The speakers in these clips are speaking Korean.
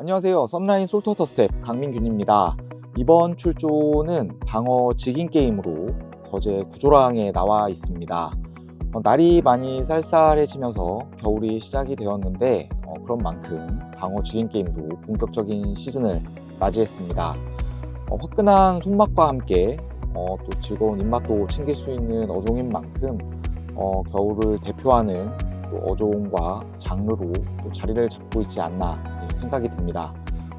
안녕하세요. 썬라인 솔터터 스텝 강민균입니다. 이번 출조는 방어 직인 게임으로 거제 구조랑에 나와 있습니다. 어, 날이 많이 쌀쌀해지면서 겨울이 시작이 되었는데 어, 그런 만큼 방어 직인 게임도 본격적인 시즌을 맞이했습니다. 어, 화끈한 손맛과 함께 어, 또 즐거운 입맛도 챙길 수 있는 어종인 만큼 어, 겨울을 대표하는 또 어종과 장르로 또 자리를 잡고 있지 않나 예, 생각이 듭니다.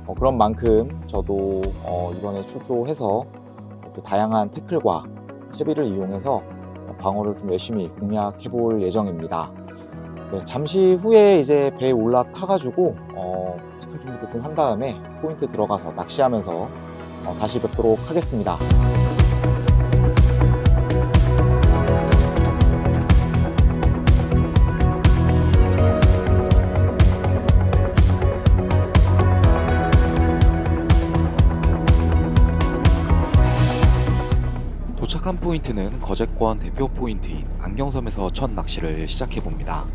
어, 그런 만큼 저도 어, 이번에 출조해서 또 다양한 태클과 채비를 이용해서 어, 방어를 좀 열심히 공략해 볼 예정입니다. 네, 잠시 후에 이제 배에 올라타가지고 어, 태클 준비도 좀 한 다음에 포인트 들어가서 낚시하면서 어, 다시 뵙도록 하겠습니다. 도착한 포인트는 거제권 대표 포인트인 안경섬에서 첫 낚시를 시작해 봅니다.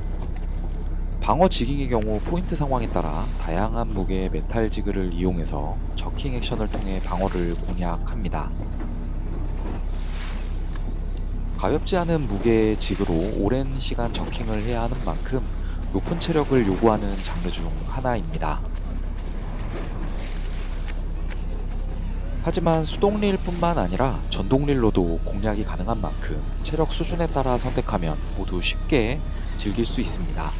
방어 지깅의 경우 포인트 상황에 따라 다양한 무게의 메탈 지그를 이용해서 저킹 액션을 통해 방어를 공략합니다. 가볍지 않은 무게의 지그로 오랜 시간 저킹을 해야 하는 만큼 높은 체력을 요구하는 장르 중 하나입니다. 하지만 수동릴 뿐만 아니라 전동릴로도 공략이 가능한 만큼 체력 수준에 따라 선택하면 모두 쉽게 즐길 수 있습니다.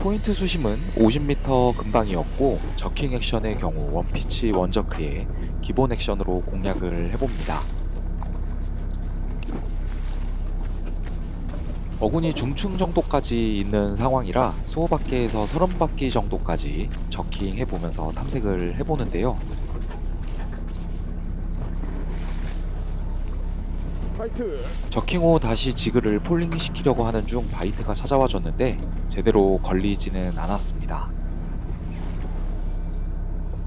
포인트 수심은 50m 근방이었고 저킹 액션의 경우 원피치 원저크에 기본 액션으로 공략을 해봅니다. 어군이 중층 정도까지 있는 상황이라 20바퀴에서 30바퀴 정도까지 저킹 해보면서 탐색을 해보는데요. 저킹 후 다시 지그를 폴링 시키려고 하는 중 바이트가 찾아와 줬는데 제대로 걸리지는 않았습니다.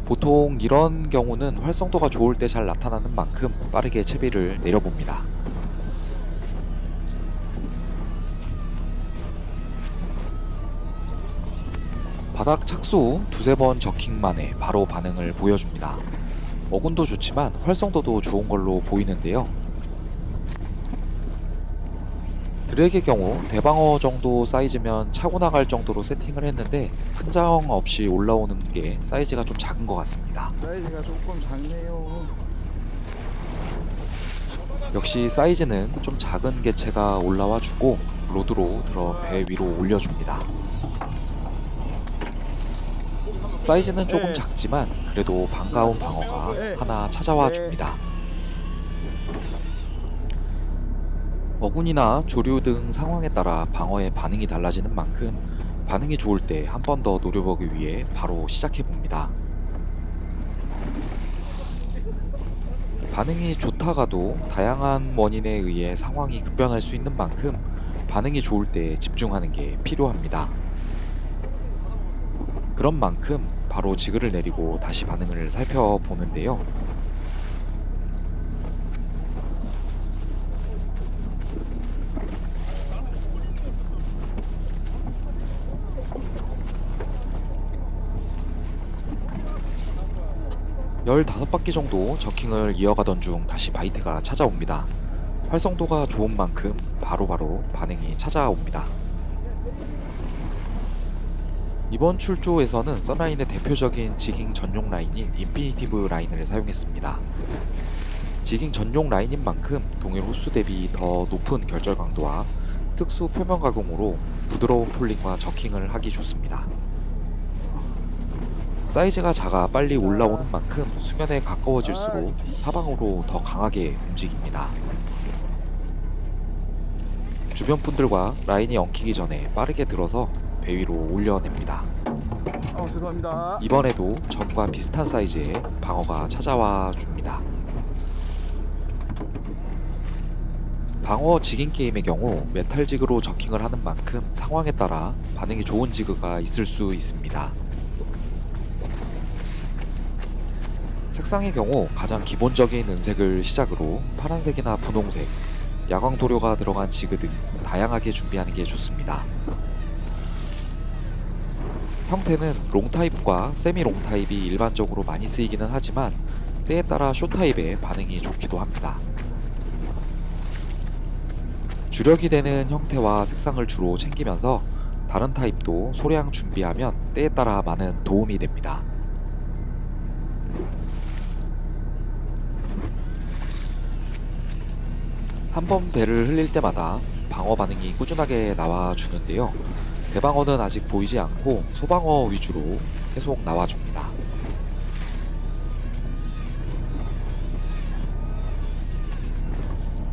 보통 이런 경우는 활성도가 좋을 때 잘 나타나는 만큼 빠르게 채비를 내려봅니다. 바닥 착수 후 두세 번 저킹 만에 바로 반응을 보여줍니다. 어군도 좋지만 활성도도 좋은 걸로 보이는데요. 드랙의 경우 대방어 정도 사이즈면 차고 나갈 정도로 세팅을 했는데 큰 자ong 없이 올라오는 게 사이즈가 좀 작은 것 같습니다. 사이즈가 조금 작네요 역시 사이즈는 좀 작은 개체가 올라와 주고 로드로 들어 배 위로 올려줍니다. 사이즈는 조금 네. 작지만 그래도 반가운 방어가 하나 찾아와 줍니다. 어군이나 조류 등 상황에 따라 방어의 반응이 달라지는 만큼 반응이 좋을 때 한 번 더 노려보기 위해 바로 시작해 봅니다. 반응이 좋다가도 다양한 원인에 의해 상황이 급변할 수 있는 만큼 반응이 좋을 때 집중하는 게 필요합니다. 그런 만큼 바로 지그를 내리고 다시 반응을 살펴보는데요. 열다섯 바퀴 정도 저킹을 이어가던 중 다시 바이트가 찾아옵니다. 활성도가 좋은 만큼 바로바로 반응이 찾아옵니다. 이번 출조에서는 썬라인의 대표적인 지깅 전용 라인인 인피니티브 라인을 사용했습니다. 지깅 전용 라인인 만큼 동일 호수 대비 더 높은 결절 강도와 특수 표면 가공으로 부드러운 폴링과 저킹을 하기 좋습니다. 사이즈가 작아 빨리 올라오는 만큼 수면에 가까워질수록 사방으로 더 강하게 움직입니다. 주변 분들과 라인이 엉키기 전에 빠르게 들어서 배 위로 올려냅니다. 어 죄송합니다 이번에도 전과 비슷한 사이즈의 방어가 찾아와 줍니다. 방어 지깅 게임의 경우 메탈 지그로 저킹을 하는 만큼 상황에 따라 반응이 좋은 지그가 있을 수 있습니다. 색상의 경우 가장 기본적인 은색을 시작으로 파란색이나 분홍색, 야광 도료가 들어간 지그 등 다양하게 준비하는 게 좋습니다. 형태는 롱 타입과 세미 롱 타입이 일반적으로 많이 쓰이기는 하지만 때에 따라 쇼 타입의 반응이 좋기도 합니다. 주력이 되는 형태와 색상을 주로 챙기면서 다른 타입도 소량 준비하면 때에 따라 많은 도움이 됩니다. 한 번 배를 흘릴 때마다 방어 반응이 꾸준하게 나와 주는데요. 대방어는 아직 보이지 않고 소방어 위주로 계속 나와줍니다.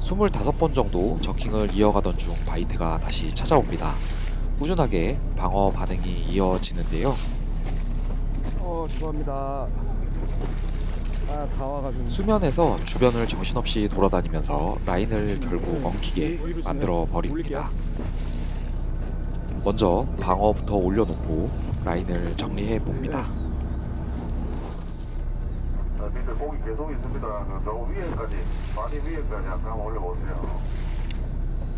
스물다섯 번 정도 저킹을 이어가던 중 바이트가 다시 찾아옵니다. 꾸준하게 방어 반응이 이어지는데요. 어 죄송합니다. 아 다 와가지고. 수면에서 주변을 정신없이 돌아다니면서 라인을 결국 엉키게 만들어 버립니다. 먼저 방어부터 올려놓고 라인을 정리해 봅니다. 자, 밑에 고기 계속 있습니다. 그 너무 위에까지, 많이 위에까지 약간 한번 올려보세요.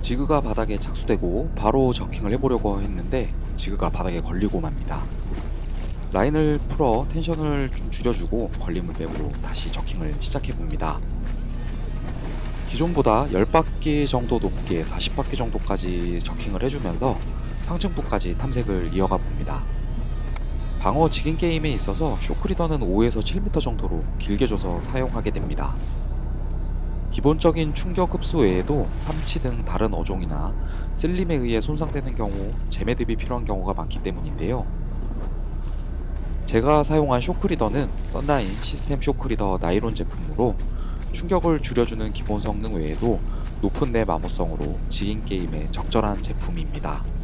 지그가 바닥에 착수되고 바로 저킹을 해보려고 했는데 지그가 바닥에 걸리고 맙니다. 라인을 풀어 텐션을 좀 줄여주고 걸림을 빼고 다시 저킹을 시작해 봅니다. 기존보다 10바퀴 정도 높게 40바퀴 정도까지 저킹을 해주면서 상층부까지 탐색을 이어가 봅니다. 방어 지긴 게임에 있어서 쇼크리더는 5에서 7m 정도로 길게 줘서 사용하게 됩니다. 기본적인 충격 흡수 외에도 삼치 등 다른 어종이나 슬림에 의해 손상되는 경우 재매듭이 필요한 경우가 많기 때문인데요. 제가 사용한 쇼크리더는 썬라인 시스템 쇼크리더 나이론 제품으로 충격을 줄여주는 기본 성능 외에도 높은 내 마모성으로 지인 게임에 적절한 제품입니다.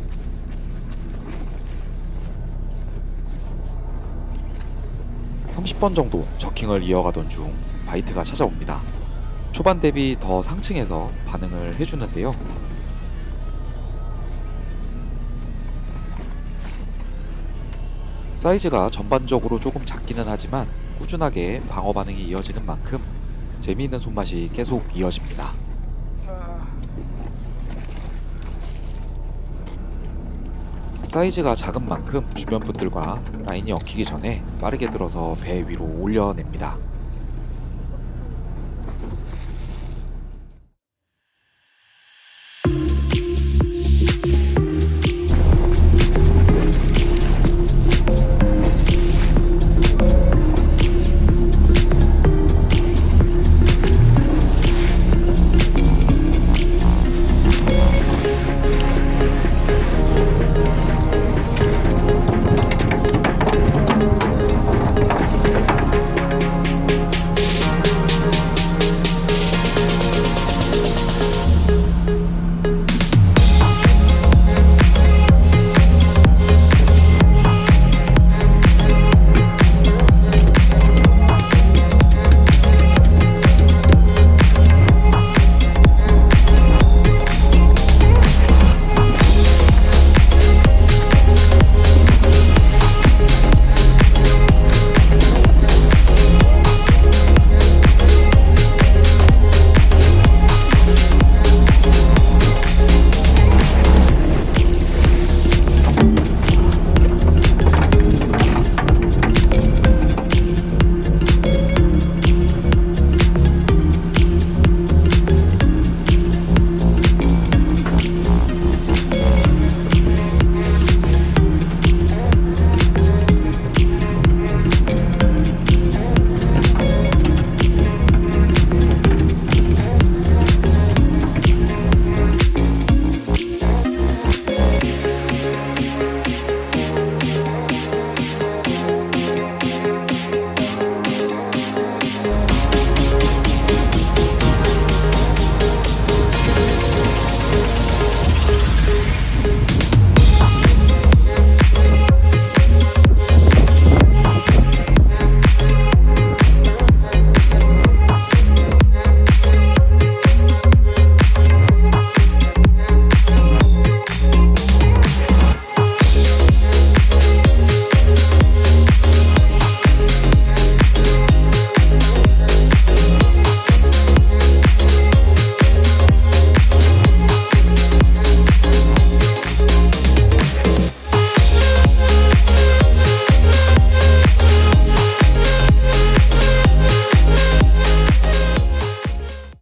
(30번) 정도 저킹을 이어가던 중 바이트가 찾아옵니다. 초반 대비 더 상층에서 반응을 해주는데요. 사이즈가 전반적으로 조금 작기는 하지만 꾸준하게 방어 반응이 이어지는 만큼 재미있는 손맛이 계속 이어집니다. 사이즈가 작은 만큼 주변 분들과 라인이 엉키기 전에 빠르게 들어서 배 위로 올려냅니다.